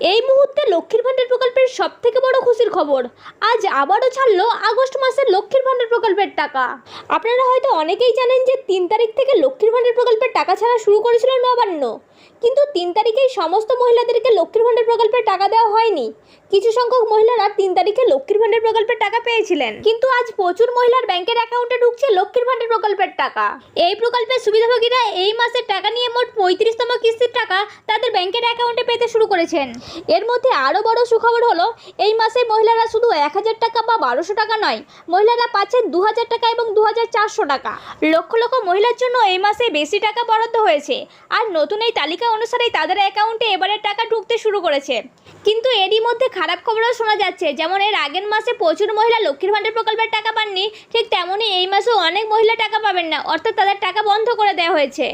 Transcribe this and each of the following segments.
এই মুহূর্তে লক্ষ্মীর ভাণ্ডার প্রকল্পের সব থেকে বড় খুশির খবর। আজ আবারও ছাড়লো আগস্ট মাসের লক্ষ্মীর ভাণ্ডার প্রকল্পের টাকা। আপনারা হয়তো অনেকেই জানেন যে তিন তারিখ থেকে লক্ষ্মীর ভাণ্ডার প্রকল্পের টাকা ছাড়া শুরু করেছিল নবান্ন। কিন্তু তিন তারিখেই সমস্ত মহিলাদেরকে লক্ষ্মীর ভাণ্ডার প্রকল্পের টাকা দেওয়া হয়নি। কিছু সংখ্যক মহিলারা তিন তারিখে লক্ষ্মীর ভাণ্ডার প্রকল্পের টাকা পেয়েছিলেন। কিন্তু আজ প্রচুর মহিলার ব্যাংকের অ্যাকাউন্টে ঢুকছে লক্ষ্মীর ভাণ্ডার প্রকল্পের টাকা। এই প্রকল্পের সুবিধাভোগীরা এই মাসের টাকা নিয়ে মোট পঁয়ত্রিশতম কিস্তির টাকা তাদের ব্যাংকের অ্যাকাউন্টে পেতে শুরু করেছেন। এর মধ্যে আরও বড় সুখবর হলো, এই মাসে মহিলারা শুধু এক হাজার টাকা বা বারোশো টাকা নয়, মহিলারা পাচ্ছেন দু হাজার টাকা এবং দু হাজার চারশো টাকা। লক্ষ লক্ষ মহিলার জন্য এই মাসে বেশি টাকা বরাদ্দ হয়েছে। আর নতুন এই তালিকা অনুসারেই তাদের অ্যাকাউন্টে এবারের টাকা ঢুকতে শুরু করেছে। কিন্তু এরই মধ্যে খারাপ খবরও শোনা যাচ্ছে, যেমন এর আগের মাসে প্রচুর মহিলা লক্ষ্মীর ভাণ্ডার প্রকল্পের টাকা পাননি, ঠিক তেমনই এই মাসেও অনেক মহিলা টাকা পাবেন না, অর্থাৎ তাদের টাকা বন্ধ করে দেওয়া হয়েছে।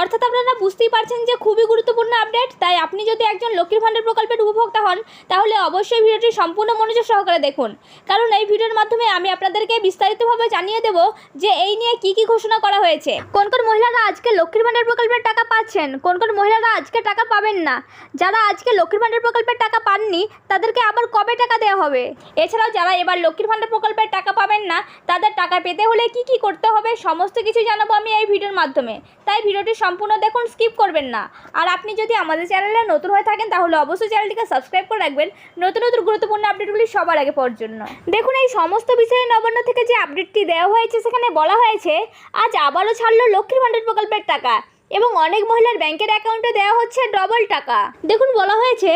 অর্থাৎ আপনারা বুঝতেই পারছেন যে খুবই গুরুত্বপূর্ণ আপডেট, তাই আপনি যদি একজন লক্ষ্মীর ভাণ্ডার প্রকল্পের উপভোক্তা হন, তাহলে অবশ্যই ভিডিওটি সম্পূর্ণ মনোযোগ সহকারে দেখুন। কারণ এই ভিডিওর মাধ্যমে আমি আপনাদেরকে বিস্তারিতভাবে জানিয়ে দেব যে এই নিয়ে কি কি ঘোষণা করা হয়েছে। কোন কোন মহিলারা আজকে লক্ষ্মীর ভাণ্ডার প্রকল্পের টাকা পাচ্ছেন, কোন কোন মহিলারা আজকে টাকা পাবেন না। যারা আজকে লক্ষ্মীর ভাণ্ডার প্রকল্পের টাকা পাননি, তাদেরকে আবার কবে টাকা দেওয়া হবে? এছাড়াও যারা এবার লক্ষ্মীর ভাণ্ডার প্রকল্পের টাকা পাবেন না, তাদের টাকা পেতে হলে কি কি করতে হবে, সমস্ত কিছু জানাব আমি এই ভিডিওর মাধ্যমে। তাই ভিডিওটি সম্পূর্ণ দেখুন, স্কিপ করবেন না। আর আপনি যদি আমাদের চ্যানেলে নতুন হয়ে থাকেন, তাহলে অবশ্যই চ্যানেলটিকে সাবস্ক্রাইব করে রাখবেন, নতুন নতুন গুরুত্বপূর্ণ আপডেটগুলি সবার আগে পাওয়ার জন্য। দেখুন, এই সমস্ত বিষয়ে নবান্ন থেকে যে আপডেটটি দেওয়া হয়েছে, সেখানে বলা হয়েছে, আজ আবারও ছাড়লো লক্ষ্মীর ভাণ্ডার প্রকল্পের টাকা। এবং অনেক মহিলার ব্যাংকের অ্যাকাউন্টে দেওয়া হচ্ছে ডবল টাকা। দেখুন, বলা হয়েছে,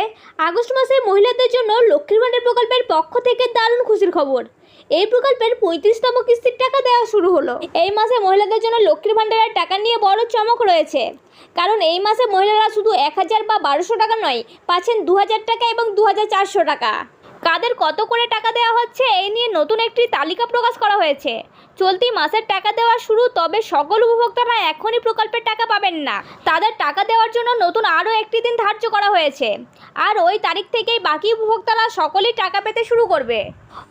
আগস্ট মাসে মহিলাদের জন্য লক্ষ্মীর ভাণ্ডার প্রকল্পের পক্ষ থেকে দারুণ খুশির খবর। এই প্রকল্পের পঁয়ত্রিশতম কিস্তির টাকা দেওয়া শুরু হলো। এই মাসে মহিলাদের জন্য লক্ষ্মীর ভাণ্ডারের টাকা নিয়ে বড় চমক রয়েছে। কারণ এই মাসে মহিলারা শুধু এক হাজার বা বারোশো টাকা নয়, পাচ্ছেন দু হাজার টাকা এবং দু হাজার চারশো টাকা। কাদের কত করে টাকা দেওয়া হচ্ছে, এই নিয়ে নতুন একটি তালিকা প্রকাশ করা হয়েছে। চলতি মাসের টাকা দেওয়া শুরু, তবে সকল উপভোক্তারা এখনই প্রকল্পের টাকা পাবেন না। তাদের টাকা দেওয়ার জন্য নতুন আরও একটি দিন ধার্য করা হয়েছে। আর ওই তারিখ থেকেই বাকি উপভোক্তারা সকলেই টাকা পেতে শুরু করবে।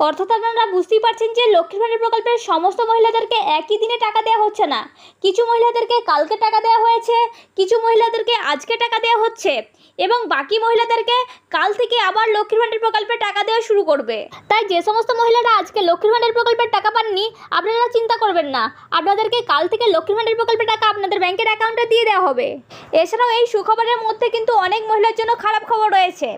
অর্থাৎ আপনারা বুঝতেই পারছেন যে লক্ষ্মীর ভাণ্ডার প্রকল্পের সমস্ত মহিলাদেরকে একই দিনে টাকা দেওয়া হচ্ছে না। কিছু মহিলাদেরকে কালকে টাকা দেওয়া হয়েছে, কিছু মহিলাদেরকে আজকে টাকা দেওয়া হচ্ছে এবং বাকি মহিলাদেরকে কাল থেকে আবার লক্ষ্মীর ভাণ্ডার প্রকল্পে টাকা দেওয়া শুরু করবে। তাই যে সমস্ত মহিলারা আজকে লক্ষ্মীর ভাণ্ডার প্রকল্পের টাকা পাননি, আপনারা চিন্তা করবেন না। আপনাদেরকে কাল থেকে লক্ষ্মীর ভাণ্ডার প্রকল্পের টাকা আপনাদের ব্যাংকের অ্যাকাউন্টে দিয়ে দেওয়া হবে। এছাড়াও এই সুখবরের মধ্যে কিন্তু অনেক মহিলার জন্য খারাপ খবর রয়েছে।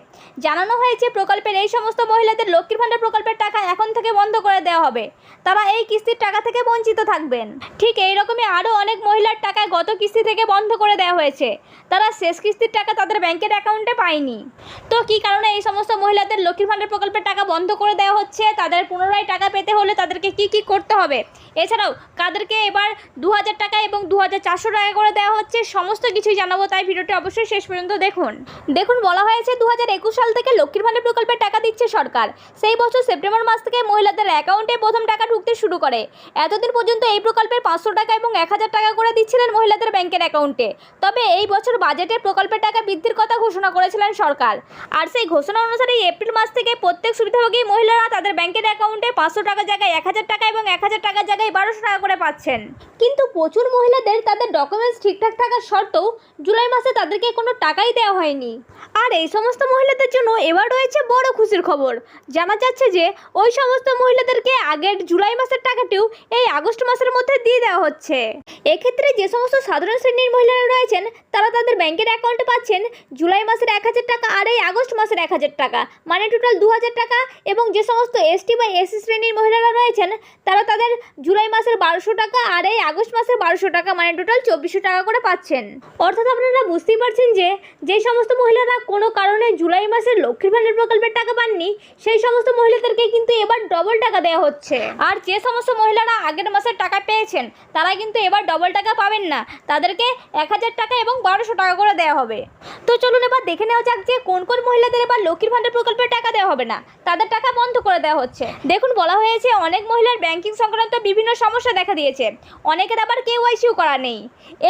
জানানো হয়েছে প্রকল্পের এই সমস্ত মহিলাদের লক্ষ্মীর ভাণ্ডার প্রকল্পের টাকা এখন থেকে বন্ধ করে দেওয়া হবে। তারা এই কিস্তির টাকা থেকে বঞ্চিত থাকবেন। ঠিক এই রকমই আরও অনেক মহিলার টাকা গত কিস্তি থেকে বন্ধ করে দেওয়া হয়েছে। তারা শেষ কিস্তির টাকা তাদের ব্যাংকের অ্যাকাউন্টে পায়নি। তো কী কারণে এই সমস্ত মহিলাদের লক্ষ্মীর ভাণ্ডার প্রকল্পের টাকা বন্ধ করে দেওয়া হচ্ছে? তাদের পুনরায় টাকা পেতে হলে তাদেরকে কি কি করতে হবে? এছাড়াও কাদেরকে এবার দু হাজার টাকা এবং দু হাজার চারশো টাকা করে দেওয়া হচ্ছে? সমস্ত কিছুই জানাব, তাই ভিডিওটি অবশ্যই শেষ পর্যন্ত দেখুন। দেখুন, বলা হয়েছে দু হাজার একুশ সাল থেকে লক্ষ্মীর ভাণ্ডার প্রকল্পের টাকা দিচ্ছে সরকার। সেই বছর সেপ্টেম্বর মাস থেকে মহিলাদের অ্যাকাউন্টে প্রথম টাকা ঢুকতে শুরু করে। এতদিন পর্যন্ত এই প্রকল্পের পাঁচশো টাকা এবং এক হাজার টাকা করে দিচ্ছিলেন মহিলাদের ব্যাংকের অ্যাকাউন্টে তবে এই বছর বাজেটে প্রকল্পের টাকা বৃদ্ধির কথা ঘোষণা করেছিলেন সরকার। আর সেই ঘোষণা অনুসারে এপ্রিল মাস থেকে প্রত্যেক সুবিধাভোগী মহিলারা তাদের ব্যাংকের অ্যাকাউন্টে পাঁচশো টাকা জায়গায় এক হাজার টাকা এবং এক হাজার টাকার জায়গায় বারোশো টাকা করে পাচ্ছেন। কিন্তু প্রচুর মহিলাদের তাদের ডকুমেন্টস ঠিকঠাক থাকার সত্ত্বেও জুলাই মাসে তাদেরকে কোনো টাকাই দেওয়া হয়নি। আর এই সমস্ত মহিলাদের জন্য এবার রয়েছে বড় খুশির খবর। জানা যাচ্ছে যে, ওই সমস্ত মহিলাদেরকে আগের জুলাই মাসের টাকাটিও এই আগস্ট মাসের মধ্যে দিয়ে দেওয়া হচ্ছে। এক্ষেত্রে যে সমস্ত সাধারণ শ্রেণির মহিলারা রয়েছেন, তারা তাদের ব্যাংকের অ্যাকাউন্টে পাচ্ছেন জুলাই মাসের এক হাজার টাকা আর এই আগস্ট মাসের এক হাজার টাকা। মানে টোটাল দু হাজার টাকা এবং যে সমস্ত এসটি বা এসসি শ্রেণির মহিলারা রয়েছেন, তারা তাদের জুলাই মাসের বারোশো টাকা আর এই আগস্ট মাসের বারোশো টাকা মানে টোটাল চব্বিশশো টাকা করে পাচ্ছেন। অর্থাৎ আপনারা বুঝতেই পারছেন যে যে সমস্ত মহিলারা কোনো কারণে জুলাই মাসের লক্ষ্মীর ভাণ্ডার প্রকল্পের টাকা পাননি, সেই সমস্ত মহিলাদেরকে কিন্তু এবার ডবল টাকা দেওয়া হচ্ছে। আর যে সমস্ত মহিলারা আগের মাসের টাকা পেয়েছেন, তারা কিন্তু এবার ডবল টাকা পাবেন না। তাদেরকে এক হাজার টাকা এবং বারোশো টাকা করে দেওয়া হবে। তো চলুন এবার দেখে নেওয়া যাক যে কোন কোন মহিলাদের এবার লক্ষ্মীর ভাণ্ডার প্রকল্পের টাকা দেওয়া হবে না। তাদের টাকা বন্ধ করে দেওয়া হচ্ছে। দেখুন, বলা হয়েছে অনেক মহিলার ব্যাংকিং সংক্রান্ত বিভিন্ন সমস্যা দেখা দিয়েছে। অনেকের আবার কেওয়াইসিও করা নেই।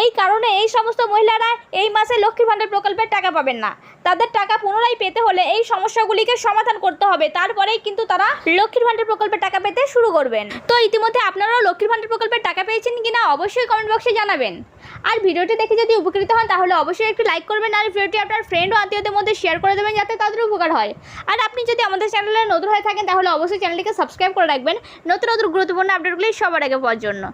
এই কারণে এই সমস্ত মহিলারা এই মাসে লক্ষ্মীর ভাণ্ডার প্রকল্পের টাকা পাবেন না। তাদের টাকা পুনরায় পেতে হলে এই সমস্যাগুলিকে সমাধান করতে হবে। তারপরেই কিন্তু তারা লক্ষ্মীর ভাণ্ডার প্রকল্পের টাকা পেতে শুরু করবেন। তো ইতিমধ্যে আপনারাও লক্ষ্মীর ভাণ্ডার প্রকল্পের টাকা পেয়েছেন কিনা অবশ্যই কমেন্ট বক্সে জানাবেন। আর ভিডিওটি দেখে যদি উপকৃত হন, তাহলে অবশ্যই একটি লাইক করবেন আর ভিডিওটি আপনার ফ্রেন্ড ও আত্মীয়দের মধ্যে শেয়ার করে দেবেন যাতে তাদের উপকার হয়। আর আপনি যদি আমাদের চ্যানেলে নতুন হয়ে থাকেন, তাহলে অবশ্যই চ্যানেলটিকে সাবস্ক্রাইব করে রাখবেন। নতুন নতুন গুরুত্বপূর্ণ আপডেটগুলি সবার আগে পাওয়ার জন্য।